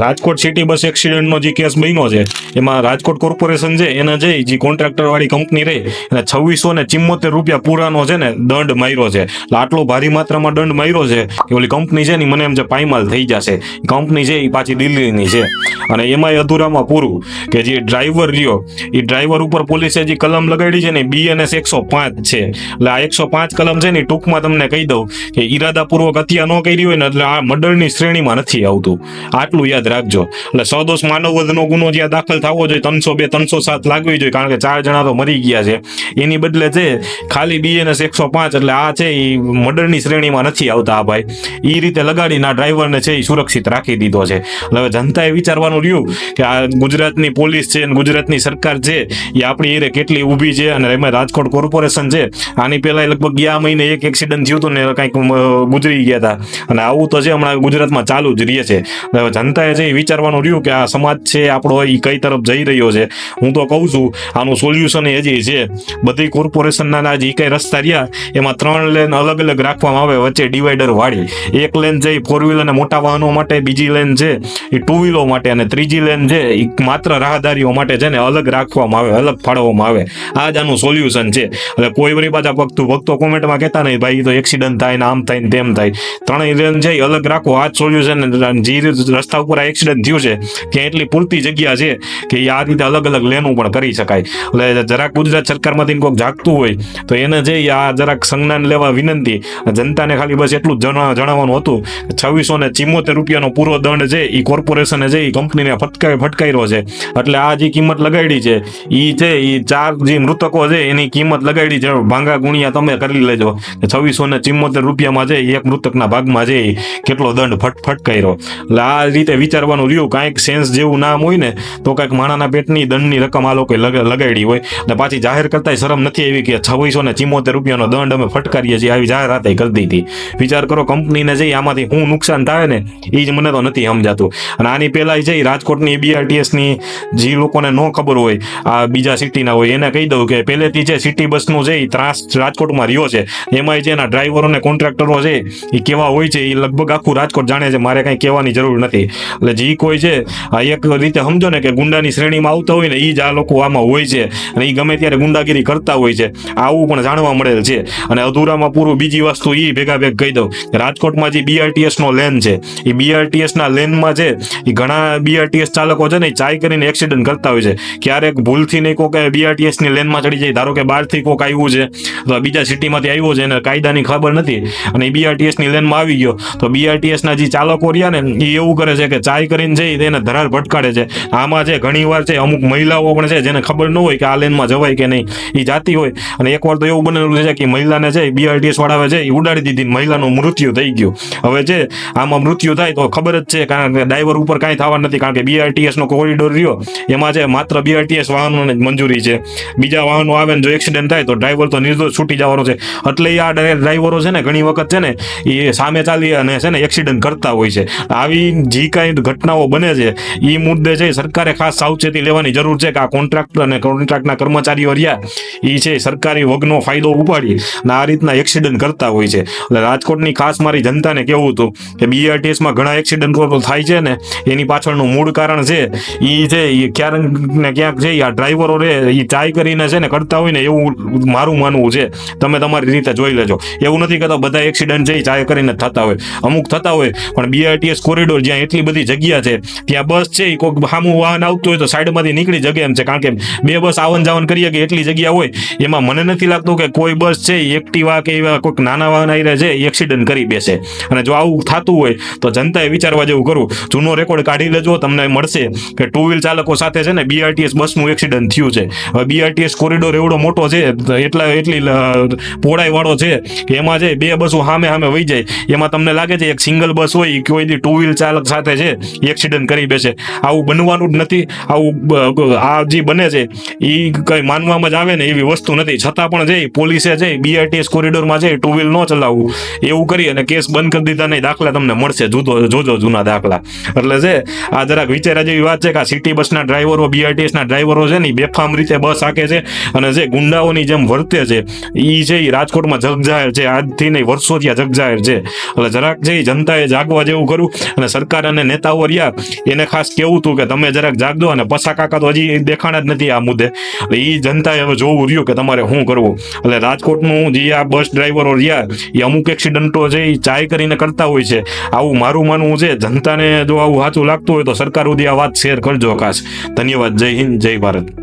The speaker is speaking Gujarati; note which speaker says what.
Speaker 1: રાજકોટ સિટી બસ એક્સિડન્ટનો જે કેસ બન્યો છે, એમાં રાજકોટ કોર્પોરેશન છે, એને જે જે કોન્ટ્રાક્ટર વાળી કંપની રહી, એને છવ્વીસો ને ચિમ્મોતેર રૂપિયા પૂરાનો છે ને દંડ માર્યો છે. એટલે આટલો ભારી માત્રામાં દંડ માર્યો છે કે ઓલી કંપની છે ને મને એમ છે પાયમાલ થઈ જશે. કંપની છે એ પાછી દિલ્હીની છે. અને એમાંય અધૂરામાં પૂરું કે જે ડ્રાઈવર રહ્યો એ ડ્રાઈવર ઉપર પોલીસે જે કલમ લગાડી છે ને બીએનએસ એકસો પાંચ છે. એટલે આ એકસો પાંચ કલમ છે ને ટૂંકમાં તમને કહી દઉં કે ઈરાદાપૂર્વક હત્યા ન કરી હોય ને એટલે આ મર્ડરની શ્રેણીમાં નથી આવતું. આટલું યાદ રાખજો. એટલે સદોષ માનવવધનો ગુનો જ્યાં દાખલ થવો જોઈએ, ત્રણસો બે, ત્રણસો સાત લાગવી જોઈએ, કારણ કે ચાર જણા તો મરી ગયા છે. એની બદલે છે, ખાલી બીએનએસ એકસો પાંચ, એટલે આ છે એ મર્ડરની શ્રેણીમાં નથી આવતા આ ભાઈ. એ રીતે લગાડીને આ ડ્રાઈવરને છે એ સુરક્ષિત રાખી દીધો છે. હવે જનતાએ વિચારવાનું રહ્યું કે આ ગુજરાતની પોલીસ છે ગુજરાતની સરકાર છે એ આપણી એરે કેટલી ઊભી છે, અને એમાં રાજકોટ કોર્પોરેશન છે, આની પહેલા લગભગ ગયા મહિને એક એક્સિડન્ટ થયું હતું ને, કંઈક ગુજરી ગયા હતા. અને આવું તો છે, હમણાં ગુજરાતમાં ચાલુ જ રહે છે. હવે જનતાએ છે વિચારવાનું રહ્યું કે આ સમાજ છે, આપણો એ કઈ તરફ જઈ રહ્યો છે, હું તો કહું છું, આનું સોલ્યુશન હજી છે. બધી કોર્પોરેશનના જે કંઈ રસ્તા રહ્યા, એમાં ત્રણ લેન અલગ અલગ રાખવામાં આવે, વચ્ચે ડિવાઈડર વાળી. એક લેન છે એ ફોર વ્હીલર અને મોટા વાહનો માટે, બીજી લેન છે એ ટુ વ્હીલો માટે અને ત્રીજી લેન છે એ માત્ર રાહદારીઓ માટે છે ને, અલગ રાખવામાં આવે, અલગ ફાળવવામાં આવે. આ જ આનું સોલ્યુશન છે. એટલે કોઈ વળી પાછા ભક્તો ભક્તો કોમેન્ટમાં કહેતા નહીં, ભાઈ તો એક્સિડન્ટ થાય ને આમ થાય ને તેમ થાય. ત્રણેય લેન છે એ અલગ રાખો, આ જ સોલ્યુશન જે રસ્તા ઉપર આ એક્સિડન્ટ થયું છે. ત્યાં એટલી પૂરતી જગ્યા છે કે આ રીતે અલગ અલગ લેનું પણ કરી શકાય. એટલે જરાક ગુજરાત સરકારમાંથી કોઈક જાગતું હોય, તો એને જે આ જરાક સંજ્ઞાન લેવા વિનંતી, જનતાને ખાલી બસ એટલું જ જણાવવાનું હતું. છવ્વીસો ને ચિમોતેર રૂપિયાનો પૂરો દંડ છે એ કોર્પોરેશને છે એ કંપનીને ફટકાવી ફટકાર્યો છે. એટલે આ જે કિંમત લગાડી છે એ છે એ ચાર જે મૃતકો છે, એની કિંમત લગાડી છે. ભાંગા ગુણ્યા તમે કરી લેજો. છવ્વીસો ને ચિમ્મોતેર રૂપિયામાં છે એક મૃતકના ભાગમાં છે કેટલો દંડ ફટ ફટકાર્યો એટલે આ રીતે વિચારવાનું રહ્યું, કાંઈક સેન્સ જેવું નામ હોય ને, તો કાંઈક માણાના પેટની દંડની રકમ આ લોકોએ લગાડી હોય. ને પાછી જાહેર કરતાંય શરમ નથી એવી કે છવ્વીસો ને ચિમોતેર રૂપિયાનો દંડ અમે ફટકારીએ છીએ, આવી જાહેરાત કરી દીધી. વિચાર કરો, કંપનીને જઈ આમાંથી શું નુકસાન થાય ને એ જ મને તો નથી સમજાતું. અને આની પહેલાં જઈ રાજકોટની બીઆરટીએસની જે લોકોને ન ખબર હોય, આ બીજા સિટીના હોય, એને કહી દઉં કે પહેલેથી જે સિટી બસનું એ ત્રાસ રાજકોટમાં રહ્યો છે, એમાંય જે એના ડ્રાઈવરો અને કોન્ટ્રાક્ટરો છે એ કેવા હોય છે એ લગભગ આખું રાજકોટ જાણે છે, મારે કંઈ કહેવાની જરૂર નથી. એટલે જે કોઈ છે, આ એક રીતે સમજો ને કે ગુંડાની શ્રેણીમાં આવતા હોય ને એ જ આ લોકો આમાં હોય છે. અને એ ગમે ત્યારે ગુંડાગીરી કરતા હોય છે. આવું પણ જાણવા મળેલ છે. અને અધૂરામાં પૂરું બીજી વસ્તુ એ ભેગા ભેગ કહી દઉં. રાજકોટમાં જે બીઆરટીએસ નો લેન છે એ બીઆરટીએસના લેનમાં છે એ ઘણા બીઆરટીએસ ચાલકો છે ને એ ચાય કરીને એક્સિડન્ટ કરતા હોય છે. ક્યારેક ભૂલથી નહીં કોક બીઆરટીએસની લેનમાં ચડી જાય, ધારો કે બહારથી કોક આવ્યું છે અથવા બીજા સિટીમાંથી આવ્યો છે એને કાયદાની ખબર નથી. અને બીઆરટીએસની લેનમાં આવી ગયો, તો બીઆરટીએસના જે ચાલકો રહ્યા ને એ એવું કરે છે કે ચાય કરીને જઈ તેને ધરાર ભટકાડે છે. આમાં છે ઘણીવાર છે, અમુક મહિલાઓ પણ છે, જેને ખબર ન હોય કે આ લેનમાં જવાય કે નહીં એ જાતી હોય. અને એકવાર તો એવું બનેલું છે કે મહિલાને છે બીઆરટીએસ વાળાવે છે એ ઉડાડી દીધી મહિલાનું મૃત્યુ થઈ ગયું. હવે છે, આમાં મૃત્યુ થાય તો ખબર જ છે, કારણ કે ડ્રાઈવર ઉપર કાંઈ થવા નથી, કારણ કે બીઆરટીએસનો કોરિડોર રહ્યો. એમાં છે, માત્ર બીઆરટીએસ વાહનોને જ મંજૂરી છે. બીજા વાહનો આવે ને જો એક્સિડન્ટ થાય તો ડ્રાઈવર તો નિર્દોષ છૂટી જવાનો છે. એટલે આ ડ્રાઈ- ડ્રાઈવરો છે ને, ઘણી વખત છે ને એ સામે ચાલી અને છે ને એક્સિડન્ટ કરતા હોય છે. આવી જે કાંઈ ઘટનાઓ બને છે. એ મુદ્દે છે સરકારે ખાસ સાવચેતી લેવાની જરૂર છે કે આ કોન્ટ્રાક્ટર અને કોન્ટ્રાક્ટના કર્મચારીઓ રહ્યા. એ છે સરકારી વગનો ફાયદો ઉપાડી અને આ રીતના એક્સિડન્ટ કરતા હોય છે. એટલે રાજકોટની ખાસ મારી જનતાને કેવું હતું કે બીઆરટીએસમાં ઘણા એક્સિડન્ટો થાય છે ને, એની પાછળનું મૂળ કારણ છે એ છે એ ક્યાંક ને ક્યાંક છે આ ડ્રાઈવરો રે એ ચાય કરીને છે ને કરતા હોય ને એવું મારું માનવું છે. તમે તમારી રીતે જોઈ લેજો. એવું નથી કહેતા બધા એક્સિડન્ટ છે એ ચાય કરીને થતા હોય. અમુક થતા હોય પણ બીઆરટીએસ કોરિડોર જ્યાં એટલી બધી જગ્યા છે. ત્યાં બસ છે એ કોઈક સામું વાહન આવતું હોય તો સાઈડમાંથી નીકળી જગે એમ છે. કારણ કે બે બસ આવન જાવન કરીએ કે એટલી જગ્યા હોય, એમાં મને નથી લાગતું કે કોઈ બસ છે એક્ટિવા કે એવા કોઈક નાના વાહન આવી રહ્યા છે એ એક્સિડન્ટ કરી બેસે. અને જો આવું થતું હોય, તો જનતાએ વિચારવા જેવું કરવું જૂનો રેકોર્ડ કાઢી લેજો, તમને મળશે કે ટુ વ્હીલ ચાલકો સાથે છે ને બીઆરટીએસ બસનું એક્સિડન્ટ થયું છે. હવે બીઆરટીએસ કોરિડોર એવડો મોટો છે, એટલા, એટલી લ- વાળો છે કે એમાં જે બે બસો સામે સામે વહી જાય. એમાં તમને લાગે છે એક સિંગલ બસ હોય કોઈ દી ટુ વ્હીલ ચાલક સાથે છે એક્સિડન્ટ કરી બેસે. આવું બનવાનું જ નથી. આવું આ જે બને છે એ કઈ માનવામાં જ આવે ને એવી વસ્તુ નથી. છતાં પણ જઈ પોલીસે જઈ બીઆરટીએસ કોરિડોરમાં જઈ ટુ વ્હીલ ન ચલાવવું, એવું કરી અને કેસ બંધ કરી દીધા નહીં દાખલા તમને મળશે, જુદો જોજો જૂના દાખલા. એટલે છે આ જરાક વિચારા જેવી વાત છે કે આ સિટી બસના ડ્રાઈવરો બીઆરટીએસના ડ્રાઈવરો છે ને બેફામ રીતે બસ હાકે છે અને જે ગુંડાઓની જેમ વર્તે છે એ છે એ રાજકોટમાં જગજાહેર છે. આજથી નહીં, વર્ષોથી આ જગજાહેર છે. એટલે જરાક છે જનતાએ જાગવા જેવું કર્યું અને સરકાર અને નેતા નેતાઓ એને ખાસ કેવું હતું કે તમે જરાક જાગજો અને પસા તો હજી દેખાણા જ નથી આ મુદ્દે. એટલે એ જનતાએ હવે જોવું રહ્યું કે તમારે શું કરવું. એટલે રાજકોટનું જે આ બસ ડ્રાઈવરો રહ્યા એ અમુક એક્સિડન્ટો છે એ ચાય કરીને કરતા હોય છે, આવું મારું માનવું છે, જનતાને જો આવું સાચું લાગતું હોય તો સરકાર સુધી આ વાત શેર કરજો ખાસ. ધન્યવાદ. જય હિન્દ, જય ભારત.